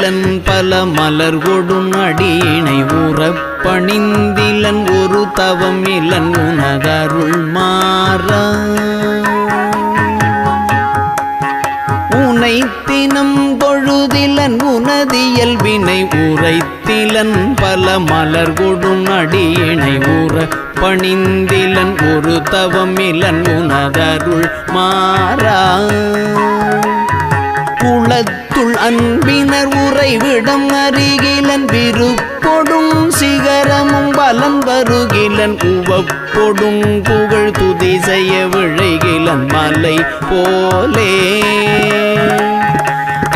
உரைத்திலன் பல மலர் கொடும் அடியினை உறப்பணிந்திலன் ஒரு தவம் இலன் உனதருள் மாறா. உனை தினம் தொழுதிலன் உனதியல்வினை உரைத்திலன் பல மலர் கொடும் அடியினை உற பணிந்திலன் ஒரு தவமிலன் உனதருள் மாறா. அன்புக்குள் அன்பினர் உறைவிடம் அருகிலன் விருப்பொடும் சிகரமும் பலம் வருகிலன் உவப்பொடும் புகழ் துதி செய்ய விழைகிலன் மலை போலே.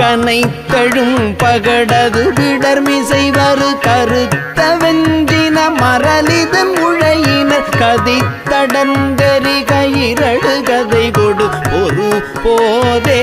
கனைத்தழும் பகடது விடர்மிசை வரு கருத்த வெஞ்சின மரலிதன் உழையினர் கதித்தடங்கரி கயிரடு கதை கொடு ஒரு போதே.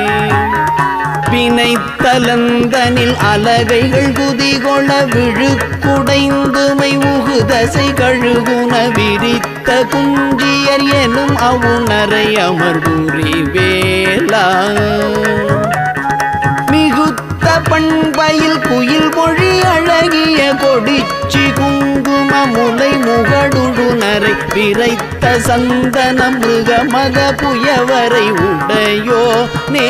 கலந்தனில் அலகைகள் குதிகொள விழுக்குடைந்துமை உகுதசை கழுகுன விரித்த குஞ்சியர் எனும் அவுணரை அமர்வுரி வேளா மிகுத்த பண்பையில் குயில் மொழி அழகிய கொடிச்சி குங்கும முலை முகடுடுனரை விரைத்த சந்தன மிருக மத புயவரை உடையோ நே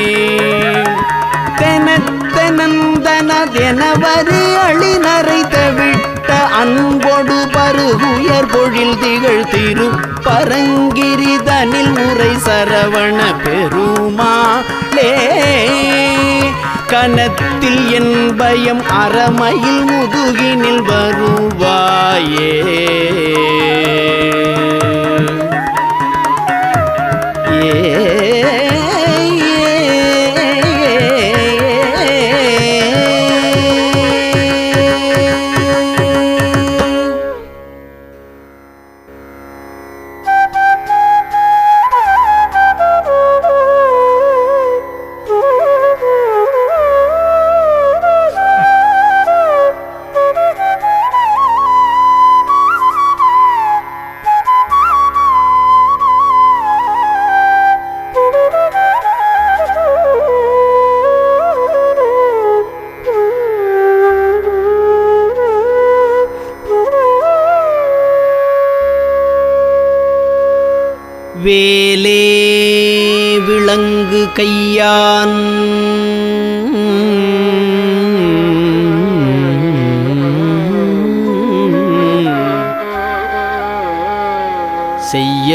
தெனத்தனந்தனதெனவரு அழினரை தவிட்ட அன்பொடு பருகுயர் பொழில் திகழ் திரு பரங்கிரிதனில் முறை சரவண பெருமாளே கனத்தில் என் பயம் அறமையில் முதுகினில் வருவாயே.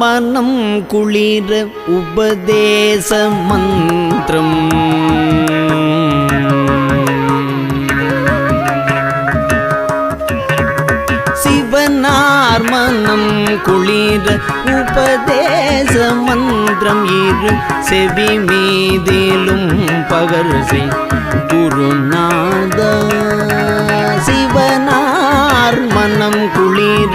மனம் குளிர உபதேச மந்திரம். சிவனார் மனம் குளிர உபதேச மந்திரம். இரு செவி மீதிலும் பகர் செய் குருநாத. சிவனார் மனம் குளிர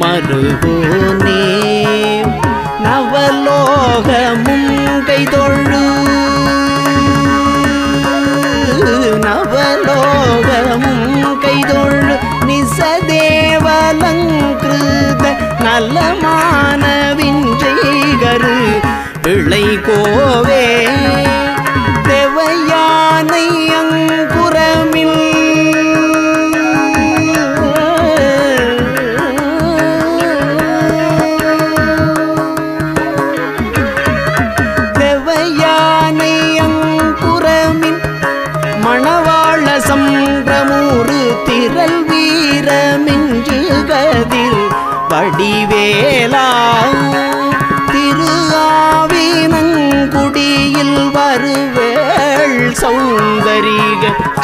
மருகோனே நவலோகமும் கைதொழு. நவலோகமும் கைதொழு. நிசதேவலங்கிருத நலமான விஞ்சைகரு இளை கோவே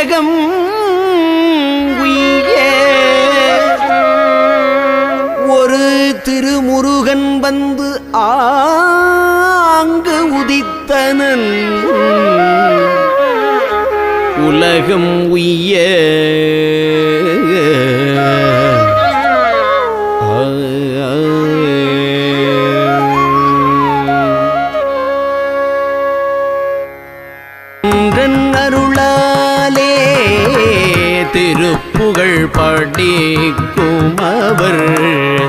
உலகம் உய்ய ஒரு திருமுருகன் வந்து ஆங்கு உதித்தனன். உலகம் உய்ய அருள் திருப்புகழ் படிக்கும் அவர்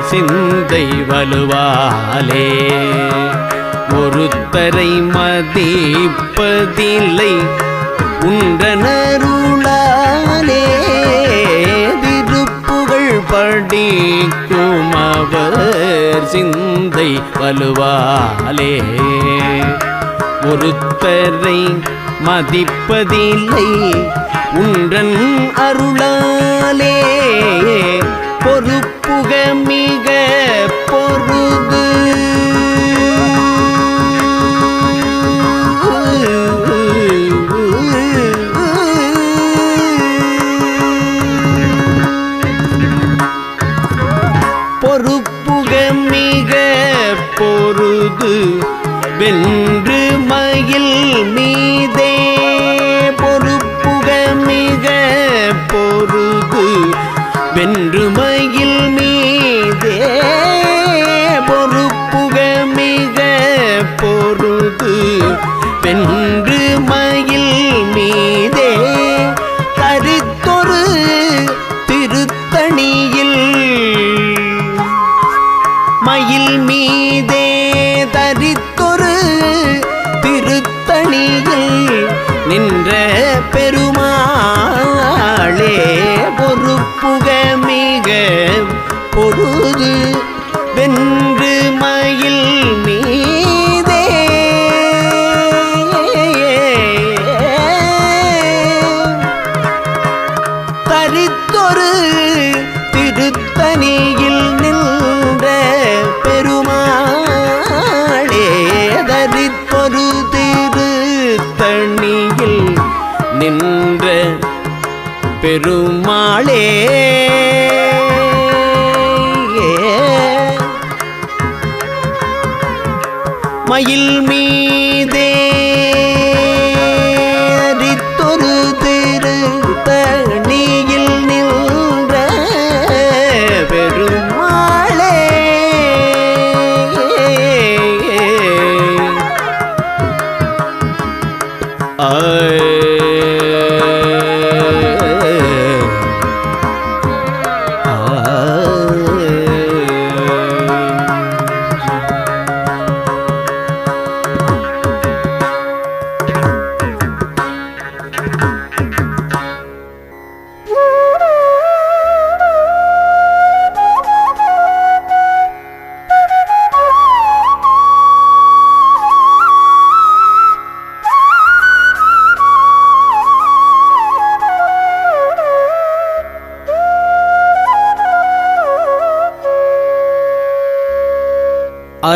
சிந்தை வலுவாலே. ஒருத்தரை மதிப்பதில்லை உன்றனருளாலே. திருப்புகழ் படிக்கும் அவர் சிந்தை வலுவாலே. ஒருத்தரை மதிப்பதில்லை. உன்றன் அருளாலே பொறுப்புக மிக பொருது பொறுப்புக மிக பொருது வென்று மயில் மீதே பெண் பெருமாளே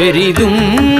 பெரிதும்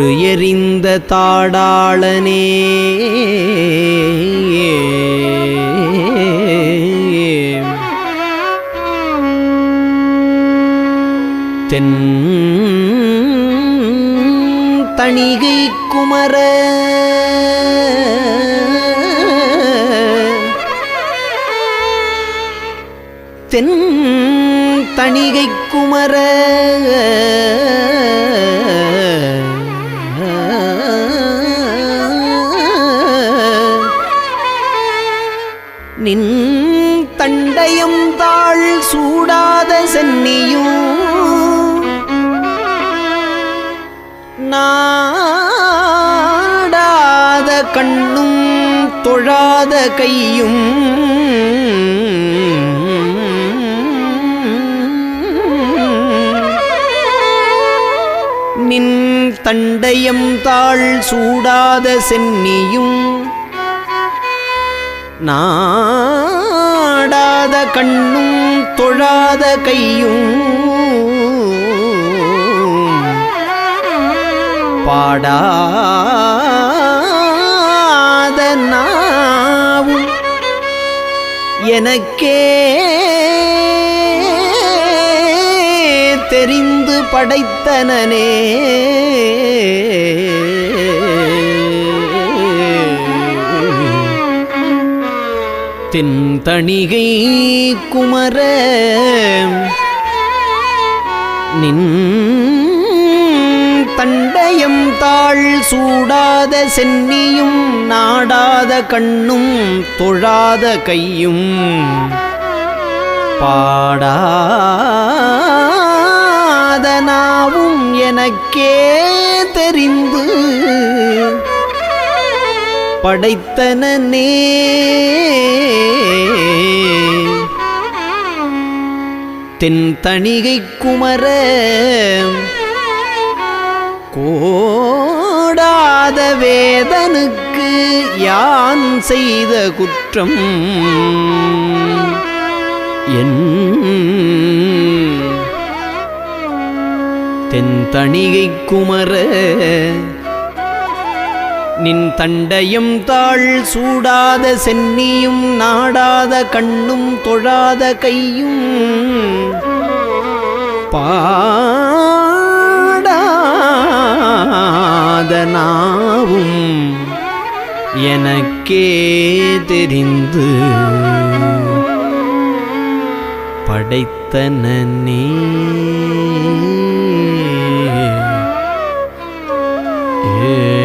ஒரு எரிந்த தாடாளனே. தென் தணிகை குமர. தென் தணிகை குமர. தண்டையும் தாழ் சூடாத சென்னியும் நாடாத கண்ணும் தொழாத கையும். நின் தண்டையம் தாழ் சூடாத சென்னியும். நான் நாடாத கண்ணும் தொழாத கையும் பாடாத நாவும் எனக்கே தெரிந்து படைத்தனனே. தென்தணிகை குமர நின் தண்டயம் தாழ் சூடாத சென்னியும் நாடாத கண்ணும் தொழாத கையும். பாடாதனாவும் எனக்கே தெரிந்து படைத்தனே தென் தணிகை குமர கோடாத வேதனுக்கு யான் செய்த குற்றம்? என் தென்தணிகை குமர நின் தண்டையும் தாள் சூடாத சென்னியும் நாடாத கண்ணும் தொழாத கையும் பாடாத நாவும் எனக்கே தெரிந்து படைத்தன நீ. ஏ